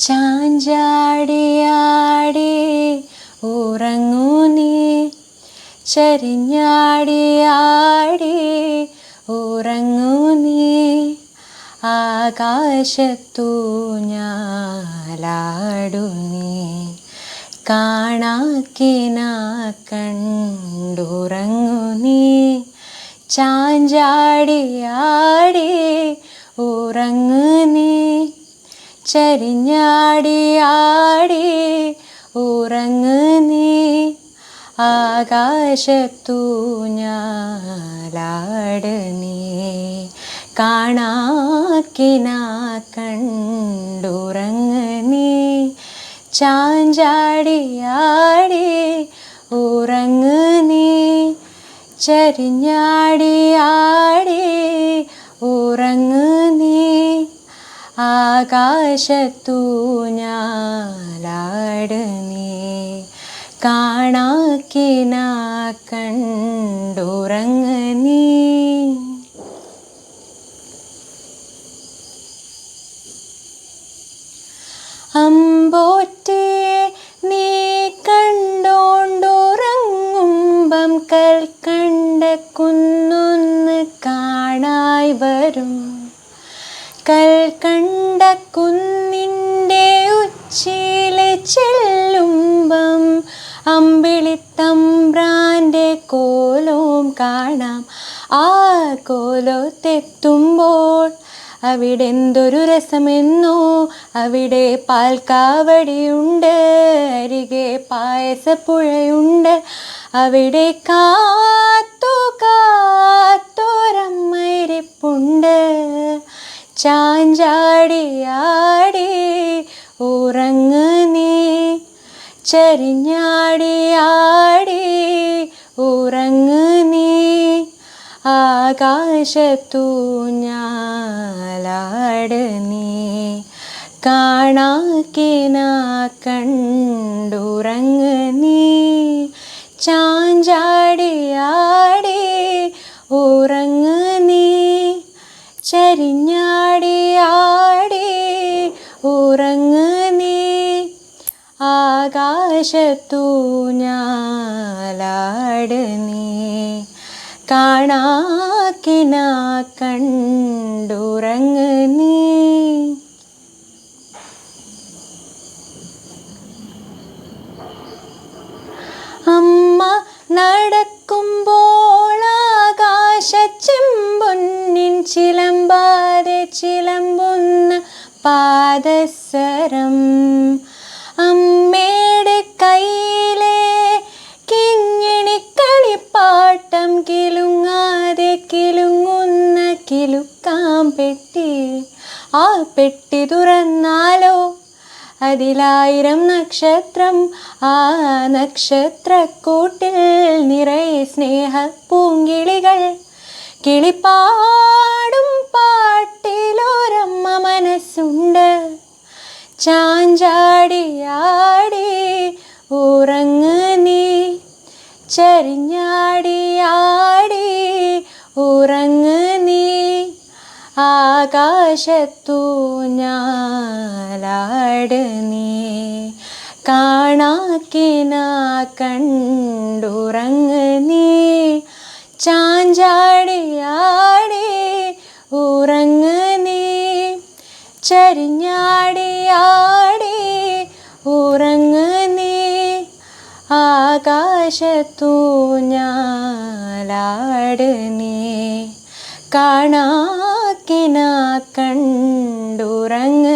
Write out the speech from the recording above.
ചാഞ്ചാടിയാടി ഉറങ്ങൂ നീ. ചരിഞ്ഞാടിയാടി ഉറങ്ങൂ നീ. ആകാശത്തു ഞാലാടു നീ. കാണാക്കിന കണ്ടുറങ്ങു നീ. ചാഞ്ചാടിയാടി ഉറങ്ങു നീ. ചരിഞ്ഞാടിയാടി ഉറങ്ങു നീ. ആകാശത്തു ഞാലാട് നീ. കാണാക്കിന കണ്ടുറങ്ങ് നീ. ചാഞ്ചാടിയാടി ഉറങ്ങ് നീ. ചരിഞ്ഞാടിയാടി ആകാശത്തു ഞാലാടുന്നേ. കാണാക്കിന കണ്ടുറങ്ങ് നീ അമ്പോറ്റയെ കൽക്കണ്ട കുന്നിന്റെ ഉച്ചിലെ ചെല്ലുമ്പം അമ്പിളിത്തമ്പ്രാന്റെ കോലവും കാണാം. ആ കോലോത്തെത്തുമ്പോൾ അവിടെ എന്തൊരു രസമെന്നോ അവിടെ പാൽക്കാവടിയുണ്ട് അരികെ പായസപ്പുഴയുണ്ട്. അവിടെ കാത്തു ഉറങ്ങ് നീ ചരിഞ്ഞാടിയാടി ഉറങ്ങ് നീ ആകാശത്തു ഞാലാട് നീ കാണാക്കിന കണ്ടുറങ്ങ് നീ ചാഞ്ചാടിയാടി ഉറങ്ങ് നീ ചരിഞ്ഞാടിയാടി ആകാശത്തു ഞാലാട് നീ കാണാക്കിന കണ്ടുറങ്ങ് നീ അമ്മ നടക്കുമ്പോൾ ആകാശച്ചെമ്പൊന്നിൻ ചിലമ്പാതെ ചിലമ്പുന്ന പാദസരം. അമ്മയുടെ കിങ്ങിണിക്കളിപ്പാട്ടം കിലുങ്ങാതെ കിലുങ്ങുന്ന കിലുക്കാം പെട്ടി. ആ പെട്ടി തുറന്നാലോ? അതിലായിരം നക്ഷത്രം. ആ നക്ഷത്രക്കൂട്ടിൽ നിറയെ സ്നേഹ പൂങ്കിളികൾ കിളിപ്പാടും പാട്ടിലോരമ്മ മനസ്സുണ്ട്. ചാഞ്ചാടിയാടി ഉറങ്ങ് നീ. ചരിഞ്ഞാടിയാടി ഉറങ്ങ് നീ ആകാശത്തു ഞാലാട് നീ. കാണാക്കിന കണ്ടുറങ്ങ് നീ. ചാഞ്ചാടിയാടി ഉറങ്ങ് നീ. ചരിഞ്ഞാടിയാടി ആകാശത്തു ഞാലാട് നീ കാണാക്കിന കണ്ടുറങ്ങ്